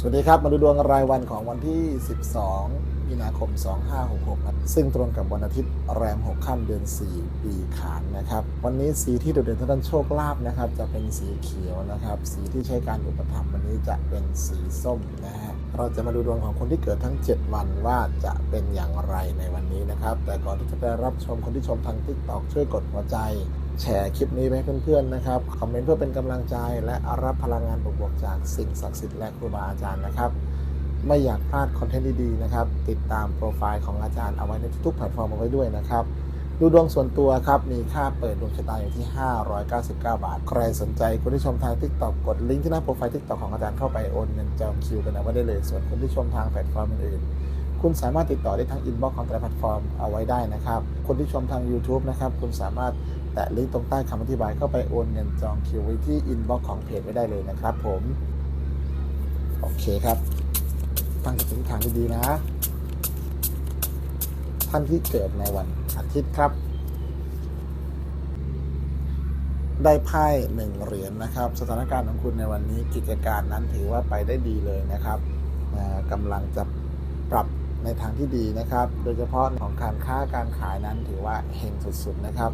สวัสดีครับ มาดูดวงรายวันของวันที่ 12 มีนาคม 2566ครับซึ่งตรงกับวันอาทิตย์แรม 6 ค่ำเดือน 4 ปีขานนะครับ วันนี้สีที่โดดเด่นทางด้านโชคลาภนะครับ จะเป็นสีเขียวนะครับ สีที่ใช้การอุปถัมภ์วันนี้จะเป็นสีส้มนะฮะ เราจะมาดูดวงของคนที่เกิดทั้ง 7 วันว่าจะเป็นอย่างไรในวันนี้นะครับ แต่ก่อนที่จะไปรับชมคนที่ชมทาง t ิ k t o k ช่วยกดหัวใจ แชร์คลิปนี้ไปให้เพื่อนๆนะครับ คอมเมนต์เพื่อเป็นกำลังใจ และรับพลังงานบวกๆจากสิ่งศักดิ์สิทธิ์และครูบาอาจารย์นะครับ ไม่อยากพลาดคอนเทนต์ดีๆนะครับ ติดตามโปรไฟล์ของอาจารย์เอาไว้ในทุกๆแพลตฟอร์มเอาไว้ด้วยนะครับ ดูดวงส่วนตัวครับ มีค่าเปิดดวงชะตาอยู่ที่ 599 บาท ใครสนใจคนที่ชมทาง t ิ k t o k กดลิงก์ที่หน้าโปรไฟล์ t ิ k t o k ของอาจารย์เข้าไปโอนเงินจองคิวกันเอาไว้ได้เลย ส่วนคนที่ชมทางแพลตฟอร์มอื่นๆ คุณสามารถติดต่อได้ทางอินบ็อกซ์ของแต่ละแพลตฟอร์มเอาไว้ได้นะครับ คนที่ชมทาง YouTube นะครับ คุณสามารถแตะลิงก์ตรงใต้คำอธิบายเข้าไปโอนเงินจองคิวไว้ที่อินบ็อกซ์ของเพจไว้ได้เลยนะครับผม โอเคครับตั้งจิตอธิษฐานดีๆนะ ท่านที่เกิดในวันอาทิตย์ครับ ได้ไพ่หนึ่งเหรียญนะครับ สถานการณ์ของคุณในวันนี้กิจการนั้นถือว่าไปได้ดีเลยนะครับอ่ากำลังจะปรับ ในทางที่ดีนะครับ โดยเฉพาะของการค้าการขายนั้นถือว่าเฮงสุดๆนะครับ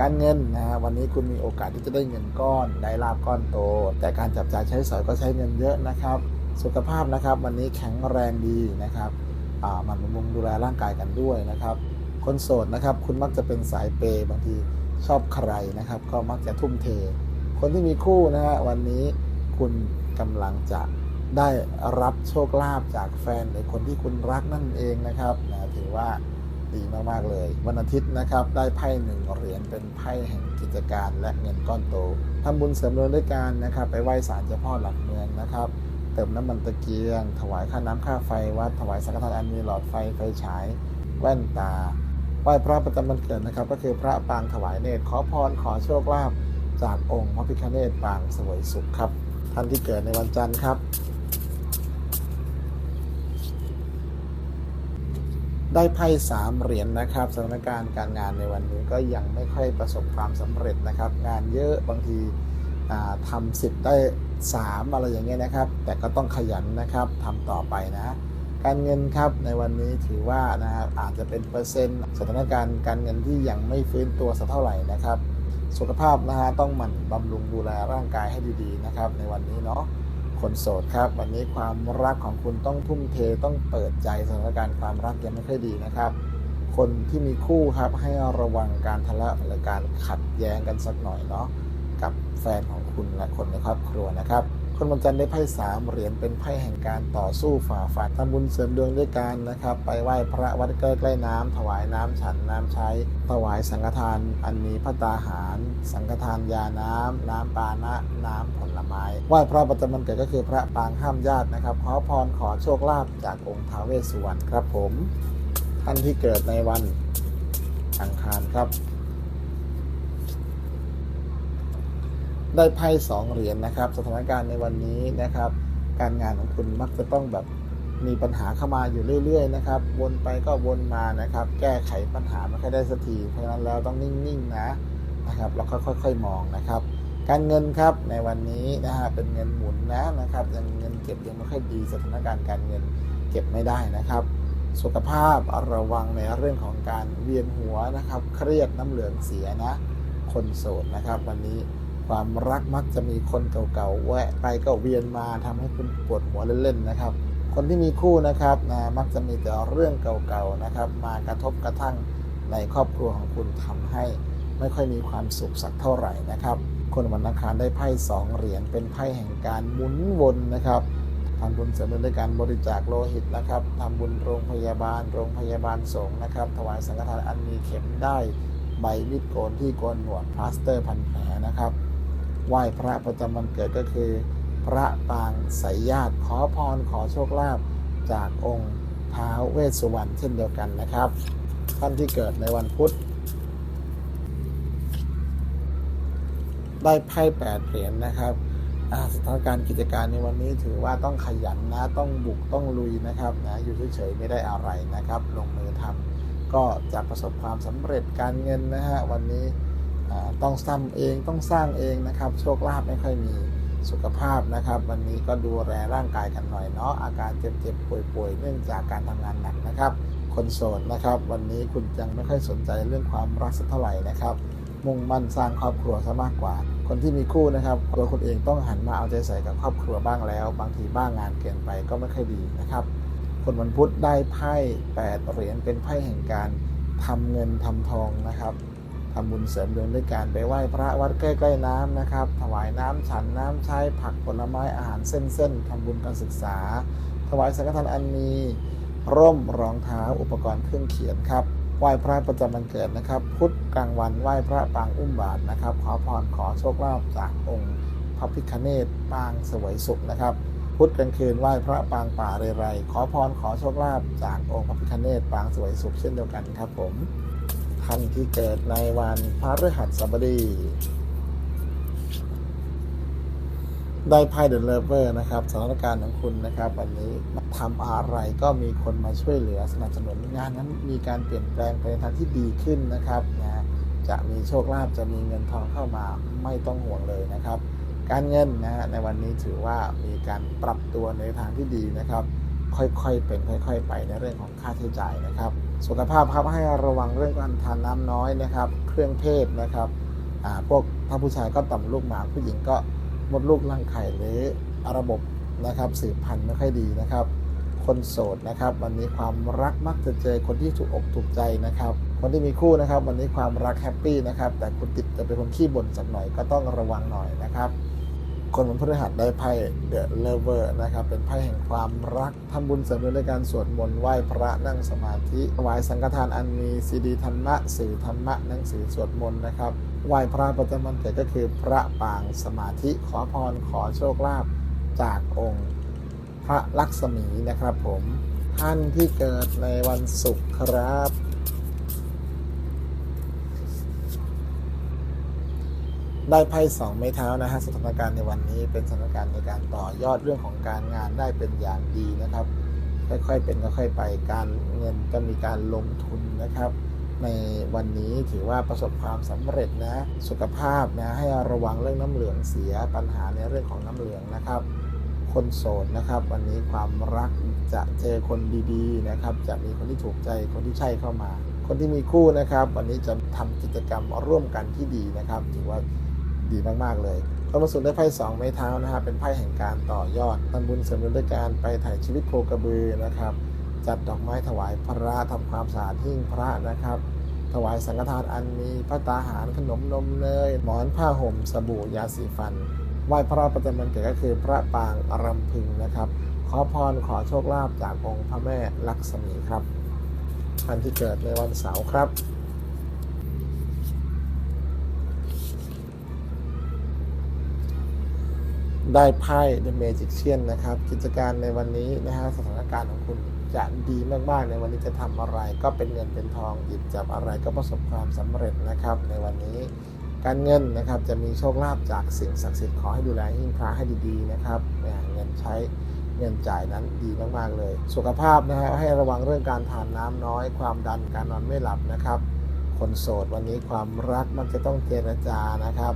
การเงินนะฮะวันนี้คุณมีโอกาสที่จะได้เงินก้อนได้ลาบก้อนโต แต่การจับจ่ายใช้สอยก็ใช้เงินเยอะนะครับ สุขภาพนะครับวันนี้แข็งแรงดีนะครับอ่าหมันบำรุงดูแลร่างกายกันด้วยนะครับ คนโสดนะครับคุณมักจะเป็นสายเปย์บางทีชอบใครนะครับ ก็มักจะทุ่มเท คนที่มีคู่นะฮะวันนี้คุณกำลังจะ ได้รับโชคลาภจากแฟนหรือคนที่คุณรักนั่นเองนะครับนะถือว่าดีมาก ๆ เลย วันอาทิตย์นะครับได้ไพ่หนึ่งเหรียญเป็นไพ่แห่งกิจการและเงินก้อนโตทำบุญเสริมดวงด้วยการนะครับ ไปไหว้ศาลเจ้าพ่อหลักเมืองนะครับ เติมน้ำมันตะเกียง ถวายค่าน้ำค่าไฟวัดถวายสังฆทานอันมีหลอดไฟไฟฉาย แว่นตาไหว้พระประจำวันเกิดนะครับ ก็คือพระปางถวายเนตรขอพรขอโชคลาภจากองค์พระพิฆเนศปางสวยสุขครับท่านที่เกิดในวันจันทร์ครับ ได้ไพ่สามเหรียญนะครับสถานการณ์การงานในวันนี้ก็ยังไม่ค่อยประสบความสำเร็จนะครับ งานเยอะบางทีอ่าทำสิบได้สามอะไรอย่างเงี้ยนะครับ แต่ก็ต้องขยันนะครับทำต่อไปนะ การเงินครับในวันนี้ถือว่านะครับอาจจะเป็นเปอร์เซ็นต์สถานการณ์การเงินที่ยังไม่ฟื้นตัวสักเท่าไหร่นะครับ สุขภาพนะฮะต้องหมั่นบำรุงดูแลร่างกายให้ดีๆนะครับในวันนี้เนาะ คนโสดครับ วันนี้ความรักของคุณต้องทุ่มเทต้องเปิดใจสถานการณ์ความรักยังไม่ค่อยดีนะครับ คนที่มีคู่ครับให้ระวังการทะเลาะหรือการขัดแย้งกันสักหน่อยเนาะกับแฟนของคุณและคนในครอบครัวนะครับ คนวันจันทร์ได้ไพ่สามเหรียญเป็นไพ่แห่งการต่อสู้ฝ่าฟันทำบุญเสริมดวงด้วยการนะครับ ไปไหว้พระวัดใกล้ๆน้ำถวายน้ำฉันน้ำใช้ ถวายสังฆทานอันมีพระตาหาร สังฆทานยาน้ำน้ำปานะ น้ำผลไม้ไหว้พระประจำวันเกิดก็คือพระปางห้ามญาตินะครับขอพรขอโชคลาภจากองค์ท้าวเวสสุวรรณครับผม ท่านที่เกิดในวันอังคารครับ ได้ไพ่สองเหรียญนะครับ สถานการณ์ในวันนี้นะครับ การงานของคุณมักจะต้องแบบมีปัญหาเข้ามาอยู่เรื่อย ๆ นะครับ วนไปก็วนมานะครับ แก้ไขปัญหาไม่ค่อยได้สักทีเพราะฉะนั้นแล้วต้องนิ่งๆนะนะครับแล้วก็ค่อยๆมองนะครับ การเงินครับในวันนี้นะฮะเป็นเงินหมุนนะนะครับยังเงินเก็บยังไม่ค่อยดีสถานการณ์การเงินเก็บไม่ได้นะครับ สุขภาพระวังในเรื่องของการเวียนหัวนะครับ เครียดน้ำเหลืองเสียนะ คนโสดนะครับ วันนี้ ความรักมักจะมีคนเก่าๆแวะไปก็เวียนมาทำให้คุณปวดหัวเล่นๆนะครับ คนที่มีคู่นะครับนะมักจะมีแต่เรื่องเก่าๆนะครับ มากระทบกระทั่งในครอบครัวของคุณทำให้ไม่ค่อยมีความสุขสักเท่าไหร่นะครับ คนวันอังคารได้ไพ่สองเหรียญเป็นไพ่แห่งการหมุนวนนะครับทำบุญเสริมด้วยการบริจาคโลหิตนะครับทำบุญโรงพยาบาล โรงพยาบาลสงฆ์นะครับ ถวายสังฆทานอันมีเข็มได้ ใบมีดโกนที่โกนหนวดพลาสเตอร์พันแผลนะครับ ไหว้พระประจำวันเกิดก็คือ พระปางสายญาติขอพรขอโชคลาภจากองค์ท้าวเวสสุวรรณเช่นเดียวกันนะครับ ท่านที่เกิดในวันพุธ ได้ไพ่แปดเหรียญนะครับสถานการณ์กิจการในวันนี้ถือว่าต้องขยันนะต้องบุกต้องลุยนะครับนะอยู่เฉยๆไม่ได้อะไรนะครับ ลงมือทำก็จะประสบความสำเร็จการเงินนะฮะวันนี้ ต้องซ้ำเองต้องสร้างเองนะครับ โชคลาภไม่ค่อยมีสุขภาพนะครับ วันนี้ก็ดูแลร่างกายกันหน่อยเนาะอาการเจ็บๆป่วยๆ เนื่องจากการทำงานหนักนะครับ คนโสดนะครับ วันนี้คุณยังไม่ค่อยสนใจเรื่องความรักสักเท่าไหร่นะครับ มุ่งมั่นสร้างครอบครัวซะมากกว่า คนที่มีคู่นะครับตัวคุณเองต้องหันมาเอาใจใส่กับครอบครัวบ้างแล้ว บางทีบ้างงานเกินไปก็ไม่ค่อยดีนะครับคนวันพุธได้ไพ่8เหรียญเป็นไพ่แห่งการทำเงินทำทองนะครับ ทำบุญเสริมดวงด้วยการไปไหว้พระวัดใกล้ๆน้ำนะครับ ถวายน้ำฉันน้ำใช้ผักผลไม้อาหารเส้นๆทำบุญการศึกษา ถวายสังฆทานอันมีร่มรองเท้าอุปกรณ์เครื่องเขียนครับไหว้พระประจำวันเกิดนะครับ พุธกลางวันไหว้พระปางอุ้มบาทนะครับ ขอพรขอโชคลาภจากองค์พระพิฆเนศปางสวยสุขนะครับพุธกลางคืนไหว้พระปางป่าเรไร ขอพรขอโชคลาภจากองค์พระพิฆเนศปางสวยสุขเช่นเดียวกันครับผม ท่านที่เกิดในวันพฤหัสบดี ได้ไพ่เดอะเลเวอร์นะครับสถานการณ์ของคุณนะครับวันนี้ทำอะไรก็มีคนมาช่วยเหลือสนับสนุนงานนั้นมีการเปลี่ยนแปลงไปในทางที่ดีขึ้นนะครับนะจะมีโชคลาภจะมีเงินทองเข้ามาไม่ต้องห่วงเลยนะครับ การเงินนะฮะในวันนี้ถือว่ามีการปรับตัวในทางที่ดีนะครับ ค่อยๆเป็นค่อย ๆ ไปในเรื่องของค่าใช้จ่ายนะครับ สุขภาพครับให้ระวังเรื่องการทานน้ำน้อยนะครับ เครื่องเพศนะครับพวกถ้าผู้ชายก็ต่อมลูกหมากผู้หญิงก็มดลูกรังไข่หรือระบบนะครับสืบพันธุ์ไม่ค่อยดีนะครับ คนโสดนะครับ วันนี้ความรักมักจะเจอคนที่ถูกอกถูกใจนะครับ คนที่มีคู่นะครับ วันนี้ความรักแฮปปี้นะครับแต่คุณติดจะเป็นคนขี้บ่นสักหน่อยก็ต้องระวังหน่อยนะครับ คนวันพฤหัสได้ไพ่เดอะเลเวอร์นะครับ เป็นไพ่แห่งความรักทำบุญเสริมดวงด้วยการสวดมนต์ไหว้พระนั่งสมาธิถวายสังฆทานอันมีซีดีธรรมะสื่อธรรมะหนังสือสวดมนต์นะครับไหว้พระประจำวันเกิดก็คือพระปางสมาธิขอพรขอโชคลาภจากองค์พระลักษมีนะครับผมท่านที่เกิดในวันศุกร์ครับ ได้ไพ่สองไม้เท้านะฮะสถานการณ์ในวันนี้เป็นสถานการณ์ในการต่อยอดเรื่องของการงานได้เป็นอย่างดีนะครับ ค่อยๆเป็นค่อยๆไปการเงินจะมีการลงทุนนะครับ ในวันนี้ถือว่าประสบความสำเร็จนะสุขภาพนะให้ระวังเรื่องน้ำเหลืองเสียปัญหาในเรื่องของน้ำเหลืองนะครับ คนโสดนะครับ วันนี้ความรักจะเจอคนดีๆนะครับ จะมีคนที่ถูกใจคนที่ใช่เข้ามา คนที่มีคู่นะครับ วันนี้จะทำกิจกรรมร่วมกันที่ดีนะครับถือว่า ดีมากๆเลยคนมาสุดได้ไพ่สองไม้เท้านะครับเป็นไพ่แห่งการต่อยอดทำบุญเสริมดวงด้วยการไปถ่ายชีวิตโคกระบือนะครับ จัดดอกไม้ถวายพระทำความสะอาดหิ้งพระนะครับ ถวายสังฆทานอันมีพระตาหารขนมนมเนยหมอนผ้าห่มสบู่ยาสีฟันไหว้พระประจำวันเกิดก็คือพระปางอรำพึงนะครับ ขอพรขอโชคลาภจากองค์พระแม่ลักษมีครับท่านที่เกิดในวันเสาร์ครับ ได้ไพ่ The Magician นะครับ กิจการในวันนี้นะฮะสถานการณ์ของคุณจะดีมากๆ ในวันนี้จะทำอะไร ก็เป็นเงินเป็นทองหยิบจับอะไรก็ประสบความสำเร็จนะครับ ในวันนี้การเงินนะครับจะมีโชคลาภจากสิ่งศักดิ์สิทธิ์ขอให้ดูแลหิ้งพระให้ดีๆนะครับเงินใช้เงินจ่ายนั้นดีมากๆเลย สุขภาพนะฮะให้ระวังเรื่องการทานน้ำน้อย ความดันการนอนไม่หลับนะครับ คนโสดวันนี้ความรักมันจะต้องเจรจานะครับ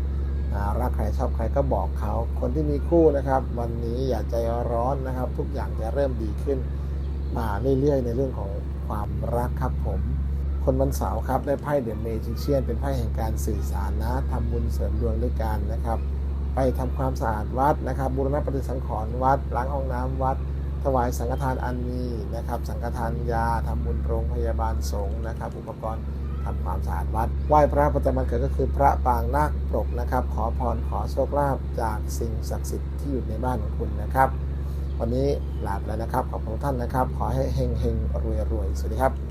รักใครชอบใครก็บอกเขา คนที่มีคู่นะครับ วันนี้อย่าใจร้อนนะครับ ทุกอย่างจะเริ่มดีขึ้น มาเรื่อยๆ ในเรื่องของความรักครับผม คนวันเสาร์ครับได้ไพ่เดอะเมจิเชียนเป็นไพ่แห่งการสื่อสารนะทำบุญเสริมดวงด้วยกันนะครับ ไปทำความสะอาดวัดนะครับ บูรณะปฏิสังขรณ์วัดล้างห้องน้ำวัด ถวายสังฆทานอันมีนะครับ สังฆทานยาทำบุญโรงพยาบาลสงฆ์นะครับ อุปกรณ์ ทำความสะอาดวัด ไหว้พระประจำวันเกิดก็คือพระปางนาคปรกนะครับ ขอพรขอโชคลาภจากสิ่งศักดิ์สิทธิ์ที่อยู่ในบ้านของคุณนะครับ วันนี้ลาไปแล้วนะครับ ขอบคุณท่านนะครับ ขอให้เฮงเฮงรวยรวยสวัสดีครับ